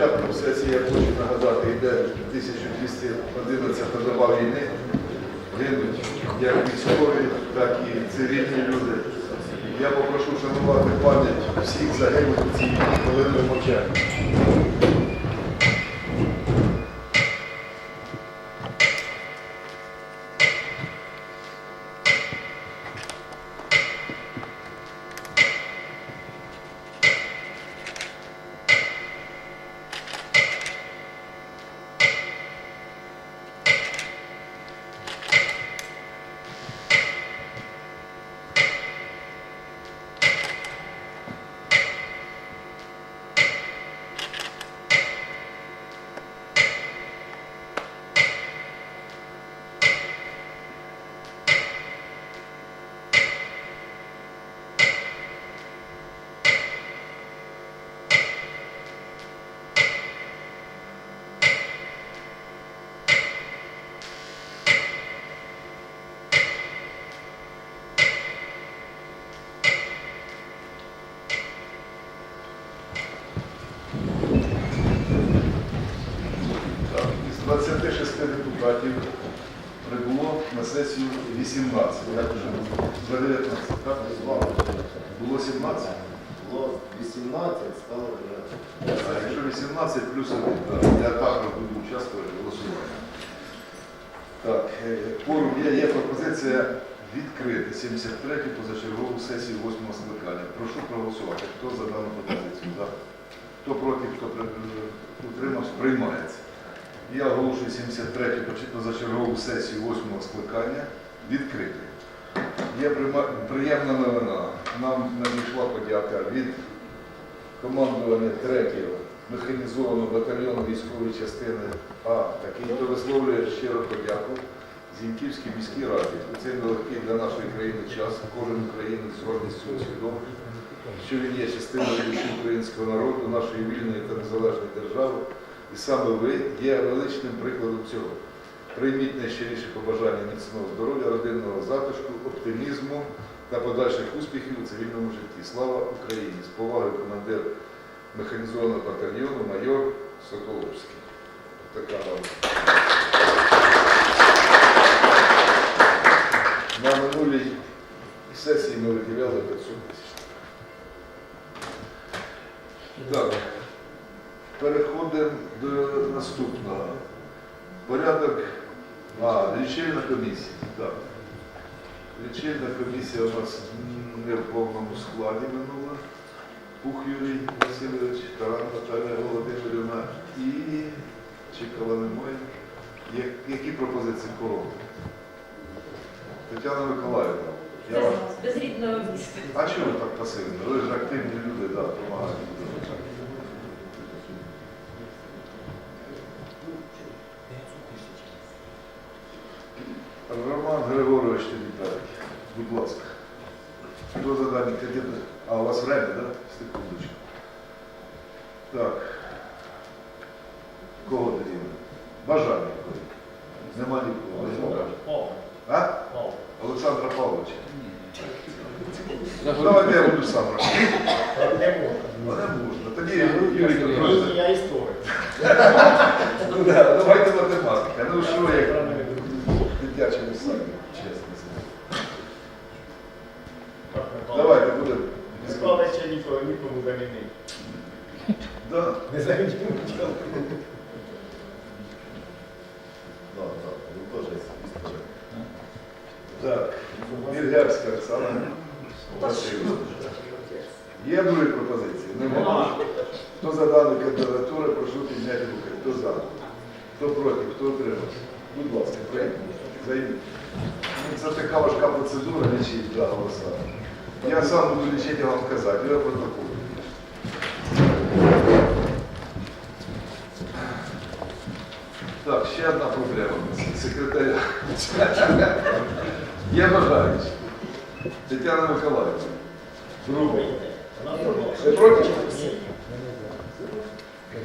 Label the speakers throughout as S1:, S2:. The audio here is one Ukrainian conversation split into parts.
S1: початку сесії я хочу нагадати, йде 1211 доба війни. Гинуть як військові, так і цивільні люди. Я попрошу шанувати пам'ять всіх загиблих у цій хвилини мовчання. 36 депутатів прибуло на сесію 18. Я вже за 19. Так, Було 17?
S2: Було 18, стало 19.
S1: Якщо 18 плюс 1, я також буду участвувати в голосуванні. Так, е, Порум є, є пропозиція відкрити 73-ю позачергову сесію 8-го скликання. Прошу проголосувати. Хто за дану пропозицію? За. Хто проти, хто утримався, приймається. Я оголошую 73 позачергову сесію 8-го скликання відкритою. Є приємна новина. Нам надійшла подяка від командування 3-го механізованого батальйону військової частини А, такий, хто висловлює щиро подяку Зіньківській міській раді. У цей нелегкий для нашої країни час кожен українець з гордістю усвідомив, що він є частиною українського народу, нашої вільної та незалежної держави. І саме ви є величним прикладом цього. Прийміть найщиріші побажання міцного здоров'я, родинного затишку, оптимізму та подальших успіхів у цивільному житті. Слава Україні! З повагою командир механізованого батальйону майор Соколовський. Така вам. На минулій сесії ми виділяли 500 тисяч. Так, переходимо до наступного. Порядок. А, лічильна комісія. Так. Лічильна комісія у нас не в повному складі минула. Пух Юрій Васильович, Таран Наталія Володимирівна і Чекала немає. Які пропозиції кого? Тетяна Миколаївна. Я вас...
S3: Без рідного міста.
S1: А чого ви так пасивні? Ви ж активні люди, да, допомагаєте. Роман Григорович Віталій, будь ласка. Хто за дані кредити? А, у вас время, да? Секундочку. Так. Кого тоді? Бажання. Нема нікого. А? Олександра Павловича. Давайте я буду сам.
S2: Не
S1: Ну, Не можна. Тоді Юрій Петрович.
S2: Я історик.
S1: Ну да, давайте математика. Ну що як в дитячому саді, чесно сказати. Давайте будемо.
S2: Справа ще нікого нікому замінити.
S1: Да.
S2: Не замінити нічого. Так, так, ви теж історик.
S1: Так. Міргярська Оксана. Васильівна. Є другі пропозиції? Нема. Хто за дану кандидатуру, прошу підняти руки. Хто за? Хто проти? Хто утримався? Будь ласка, прийміть. Займіть. Це така важка процедура, лічить два голоса. Я сам буду лічити вам казати, я протокол. Так, ще одна проблема. Секретаря. Є бажаючі. Тетяна Миколаївна. Друга. Ви проти?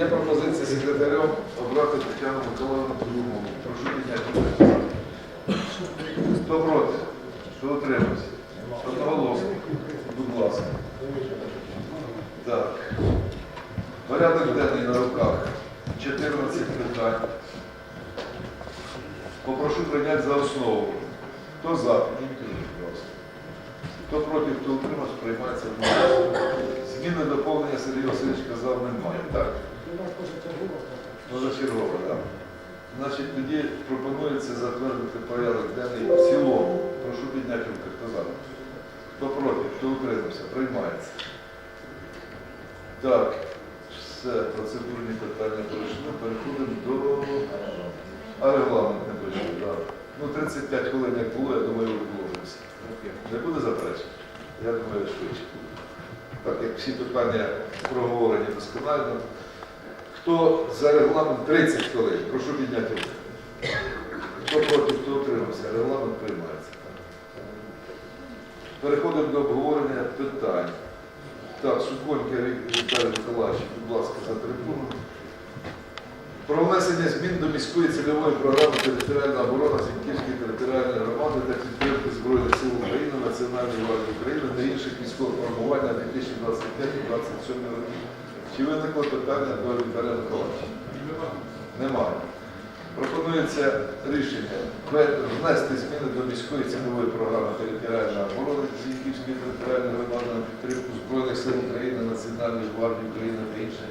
S1: Є пропозиція секретарем обрати Тетяну Миколаївну другому. Прошу підняти. Хто проти? Хто утримався? Одноголосно. Будь ласка. Так. Порядок денний на руках. 14 питань. Попрошу прийняти за основу. Хто за? Хто проти, хто утримався, приймається одноголосно. Зміни доповнення Сергій Васильович казав немає, так? Позачергово, так. Значить, тоді пропонується затвердити порядок денний в цілому. Прошу підняти руки, хто за. Хто проти, хто утримався, приймається. Так, все, процедурні питання пройшли. Переходимо до. А регламент не пройшли, так. Ну, 35 хвилин як було, я думаю, виложимося. Не буде заперечень? Я думаю, швидше. Так, як всі питання проговорені досконально. Хто за регламент 30 хвилин? Прошу підняти руку. Хто проти, хто утримався? Регламент приймається. Переходимо до обговорення питань. Так, Суконька Віталій Миколаївич, будь ласка, за трибуну. Про внесення змін до міської цільової програми територіальна оборона Зіньківської територіальної громади та підтримки Збройних сил України, Національної гвардії України та інших військових формувань на 2025-2027 роки. Чи виникло питання до Віталія Миколаївича? Немає. Пропонується рішення внести зміни до міської цільової програми територіальної оборони Зіньківської територіальної громади на підтримку Збройних сил України, Національної гвардії України та інших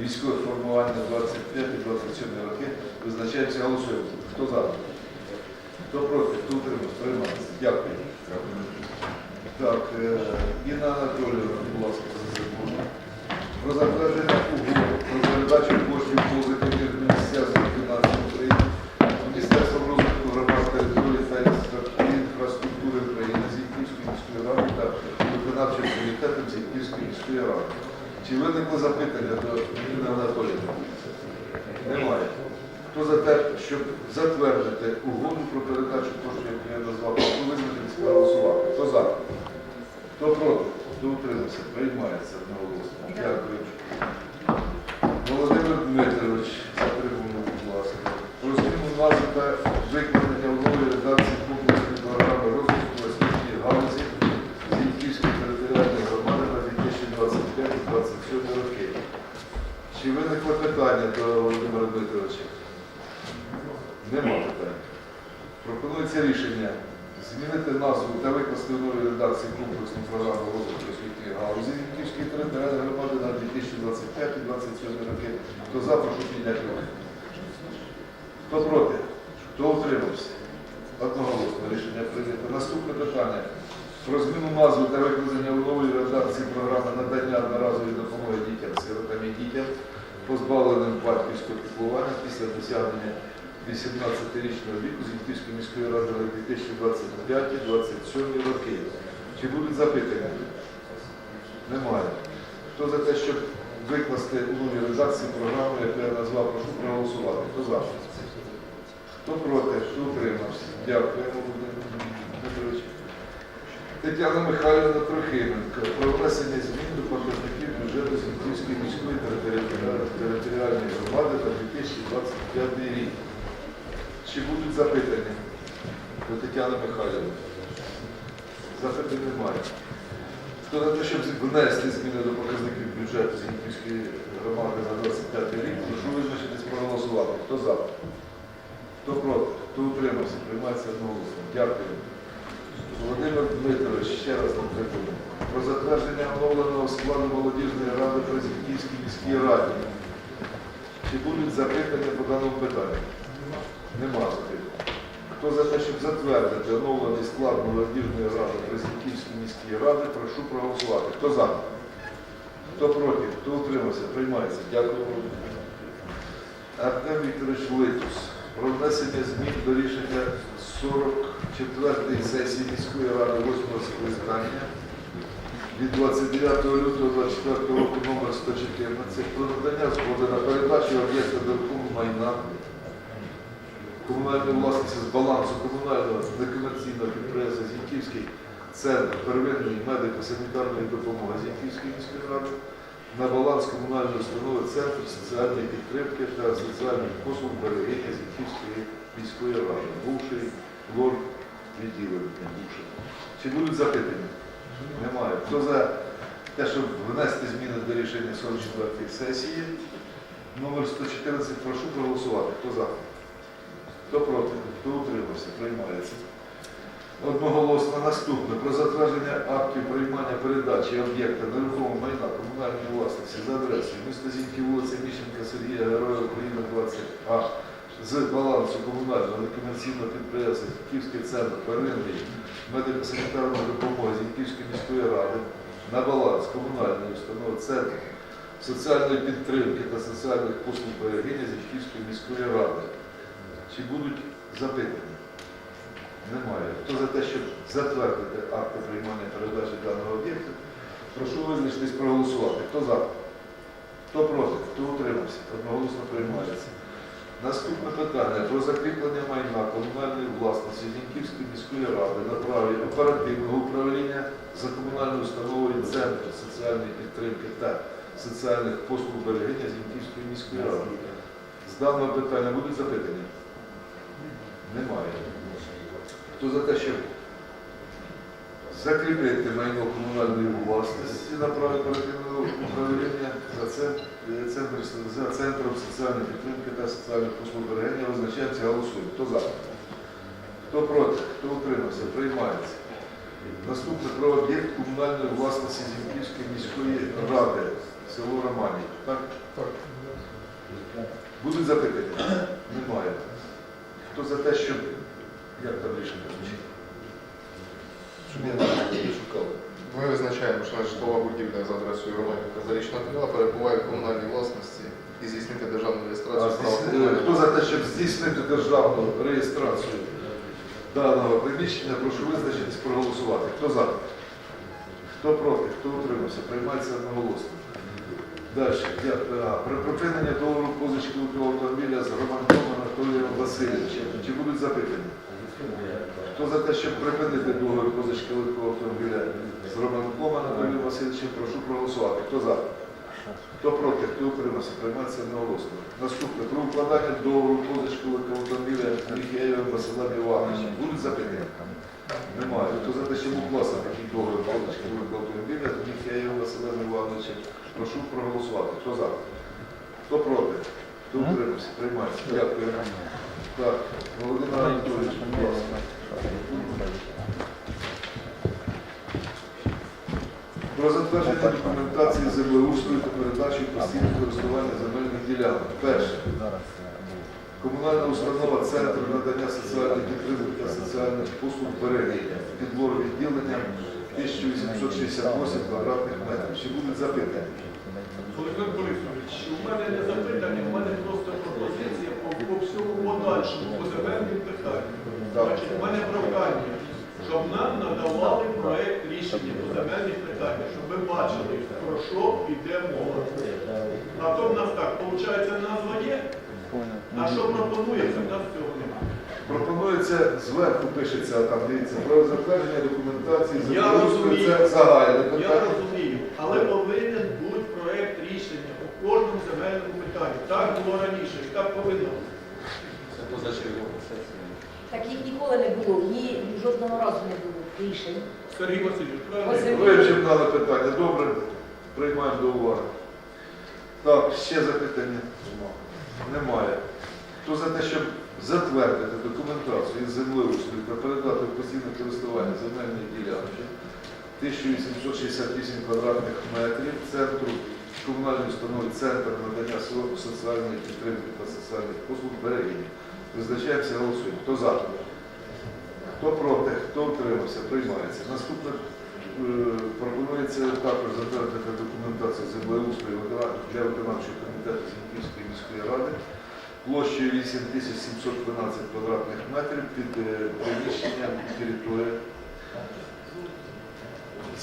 S1: військових формувань на 25-27 роки. Визначаємося голосуємо. Хто за? Хто проти? Хто утримався? Приймається. Дякую. Так, е, Інна Анатоліївна, будь ласка. Про затвердження угоди про передачу коштів позики між Міністерством фінансів України, Міністерством розвитку громад території та інфраструктури України, Зіньківської міської ради та виконавчим комітетом Зіньківської міської ради. Чи виникли запитання до Інни Анатоліївни? Немає. Хто за те, щоб затвердити угоду про передачу коштів, яку я назвав, прошу визначитись проголосувати. Хто за? Хто проти? Хто утримався? Приймається одноголосно. Дякую. Володимир Дмитрович, за трибуну, будь ласка. Про зміну назви та виконання новій редакції комплексної програми розвитку освітньої галузі Зіньківської територіальної громади на 2025-2027 роки. Чи виникло питання до Володимира Дмитровича? Нема питань. Пропонується рішення змінити назву та викласти в новій редакції комплексну програму розвитку освітньої галузі Зіньківської територіальної громади на 2025-2027 роки. Хто за, прошу підняти руку. Хто проти? Хто утримався? Одноголосно рішення прийнято. Наступне питання. Про зміну назви та викладення в новій редакції програми надання одноразової допомоги дітям, сиротам і дітям, позбавленим батьківського піклування після досягнення 18-річного віку з Зіньківської міської ради на 2025-2027 роки. Чи будуть запитання? Немає. Хто за те, щоб викласти у новій редакції програму, яку я назвав, прошу проголосувати. Хто за? Хто проти? Хто утримався? Дякуємо, Володимир. Тетяна Михайлівна Трохименко про внесення змін до показників бюджету Зіньківської міської територіальної громади на 2025 рік. Чи будуть запитання до Тетяни Михайлівни? Запитань немає. Хто за те, щоб внести зміни до показників бюджету Зіньківської громади на 25 рік, прошу визначитись проголосувати. Хто за? Хто проти? Хто утримався? Приймається одноголосно. Дякую. Володимир Дмитрович, ще раз на трибуну. Про затвердження оновленого складу молодіжної ради при Зіньківській міській раді. Чи будуть запитання по даному питанню? Нема запитань. Хто за те, щоб затвердити оновлений склад молодіжної ради при Зіньківській міській раді, прошу проголосувати. Хто за? Хто проти? Хто утримався? Приймається. Дякую. Артем Вікторович Литус. Про внесення змін до рішення 44-ї сесії міської ради 8 скликання від 29 лютого 24 року номер 114 про надання згоди на передачу об'єкта нерухомого майна комунальної власності з балансу комунального некомерційного підприємства Зіньківський центр первинної медико-санітарної допомоги Зіньківської міської ради на баланс комунальної установи Центр соціальної підтримки та соціальних послуг берегиня Зіньківської міської ради, бувший лор відділення. Чи будуть запитання? Немає. Хто за те, щоб внести зміни до рішення 44 сесії. Номер 114. Прошу проголосувати. Хто за? Хто проти? Хто утримався? Приймається. Одноголосно наступне про затвердження актів приймання передачі об'єкта нерухомого майна комунальної власності за адресою місто Зіньки, вулиця Міщенка Сергія Героя України 20А з балансу комунального некомерційного підприємства Київський центр первинної медико-санітарної допомоги Зіньківської міської ради на баланс комунальної установи Центр соціальної підтримки та соціальних послуг берегиня Зіньківської міської ради. Чи будуть запитання? Немає. Хто за те, щоб затвердити акти приймання передачі даного об'єкту, прошу визначитись проголосувати. Хто за? Хто проти? Хто утримався? Одноголосно приймається. Наступне питання про закріплення майна комунальної власності Зіньківської міської ради на праві оперативного управління за комунальною установою Центру соціальної підтримки та соціальних послуг берегиня Зіньківської міської ради. З даного питання будуть запитання? Немає. Хто за те, щоб закріпити майно комунальної власності на праві оперативного управління за, за центром соціальної підтримки та соціальних послуг берегення, визначається голосуємо. Хто за? Хто проти? Хто утримався? Приймається. Наступне про об'єкт комунальної власності Зінківської міської ради, село Романів. Так? Будуть запитання? Немає. Хто за те, щоб як там рішення звучить? Щоб я не шукав.
S3: Ми визначаємо, що житлова будівля за адресою Романівка Зарічна Тунела перебуває в комунальній власності і здійснити державну реєстрацію права
S1: здійс- Хто за те, щоб здійснити державну реєстрацію даного приміщення, прошу визначитись проголосувати. Хто за? Хто проти? Хто утримався? Приймається одноголосно. Далі. А, припинення договору позички легкого автомобіля з Романком Анатолієм Васильовичем. Чи будуть запитання? Хто за те, щоб припинити договір позички легкого автомобіля з Романком Анатолієм Васильовичем, прошу проголосувати. Хто за? Хто проти, хто утримався, приймається одноголосно. Наступне про укладання договору позички легкого автомобіля Міхеєвим Василем Івановичем. Будуть запитання? Немає. Хто за те, щоб укласти такий договір позички легкого автомобіля з Міхеєвим Василем Івановичем, прошу проголосувати. Хто за? Хто проти? Хто утримався? Приймається. Дякую. Так, Володимир Анатолійович, будь ласка. Про затвердження документації землеустрою та передачі постійного користування земельних ділянок. Перше. Комунальна установа Центр надання соціальної підтримки та соціальних послуг берегиня. Підбор відділення 1868 квадратних метрів. Чи будуть запитання?
S4: Олександр Борисович, у мене не запитання, у мене просто пропозиція по, по всьому подальшому, по земельним питанням. Значить, у мене прохання, щоб нам надавали проект рішення по земельних питаннях, щоб ми бачили, про що йде мова. А то в нас так, виходить, назва є, а що пропонується, в нас цього немає.
S1: Пропонується зверху пишеться, а там дивіться, про затвердження документації
S4: Я розумію.
S1: Це загальне
S4: Я
S1: питання.
S4: розумію, але повинен бути рішення по кожному земельному питанню. Так було раніше, і так повинно бути.
S5: Так їх ніколи не було, ні жодного разу не було рішень.
S4: Сергій Васильович, правильно?
S5: Василь-
S1: Вивчимо дане питання. Добре, приймаємо до уваги. Так, ще запитання? Немає. Хто за те, щоб затвердити документацію із землеустрою та передати в постійне користування земельної ділянки 1868 квадратних метрів центру комунальної установи Центр надання соціальної підтримки та соціальних послуг берегині. Визначаємося, голосуємо. Хто за? Хто проти, хто утримався, приймається. Наступне е, пропонується також затвердити документацію землеустрою для виконавчого комітету Зінківської міської ради площею 8712 квадратних метрів під е, приміщенням території.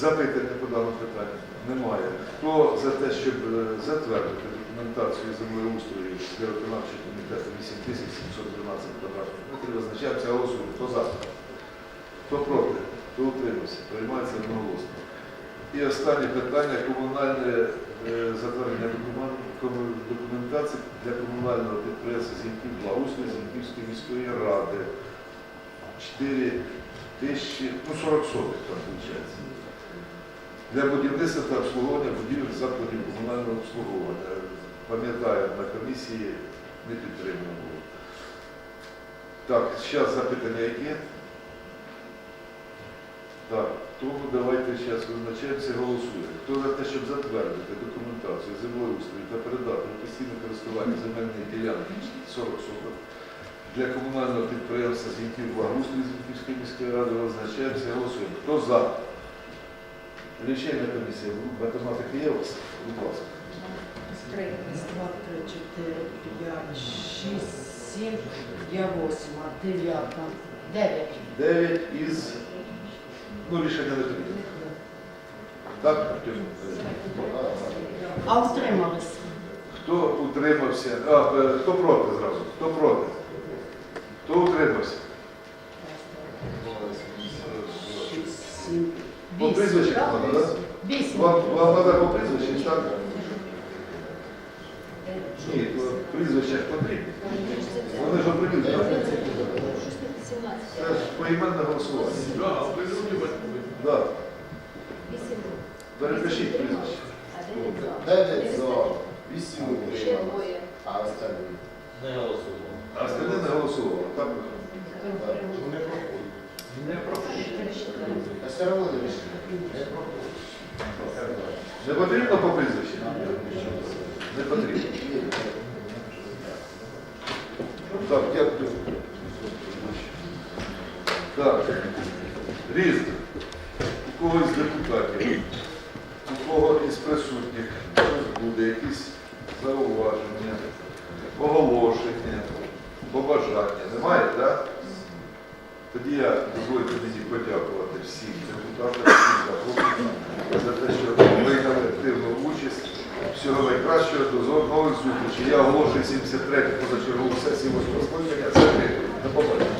S1: Запитання по даному питанню немає. Хто за те, щоб е, затвердити документацію землеустрою для виконавчого комітету 8712 квадратних метрів, визначаємося голосуємо. Хто за? Хто проти? Хто утримався? Приймається одноголосно. І останнє питання комунальне е, затвердження документації для комунального підприємства Зіньків Благоустрій Зіньківської міської ради. 4 тисячі, ну 40 сотих там виходить. Для будівництва та обслуговування будівель закладів комунального обслуговування. Пам'ятаю, на комісії не підтримано. Так, зараз запитання які? Так, тому давайте зараз визначаємося, голосуємо. Хто за те, щоб затвердити документацію землеустрою та передати у постійне користування земельної ділянки 40 соток для комунального підприємства Зіньків Благоустрій міської ради визначаємося, голосуємо. Хто за? Лічильна комісія, математики є у вас? Будь ласка.
S6: Раз, два, три, чотири, п'ять, шість, сім, я восьма, дев'ята, дев'ять.
S1: 9 із... Ну, рішення не прийнято. Так, Артем?
S6: А утримались?
S1: Хто утримався? А, е, хто проти зразу? Хто проти? Хто утримався?
S6: Вісім. так?
S1: треба, так?
S6: Вісім.
S1: Вам, вам треба по прізвищах, так? Ні, по прізвищах потрібно. Вони ж оприлюднені. Це ж поіменне голосування.
S4: Да.
S1: Перепишіть прізвище.
S2: Дев'ять за, вісім
S5: Ще
S2: утримали.
S5: двоє.
S2: А останні?
S7: Не голосував.
S1: А остальне не голосувало. Так?
S2: Не проходить.
S4: не проходять.
S2: А все одно не рішення. Не
S1: потрібно по прізвищу? Не потрібно. Так, дякую. Так, різне. У когось з депутатів, у кого із присутніх буде якісь зауваження, оголошення, побажання. Немає, так? Тоді я дозвольте мені подякувати всім депутатам, всім за те, що виграли активну участь. Всього найкращого до нових зустрічей. Я оголошую 73 позачергову сесію восьмого скликання. Це до побачення.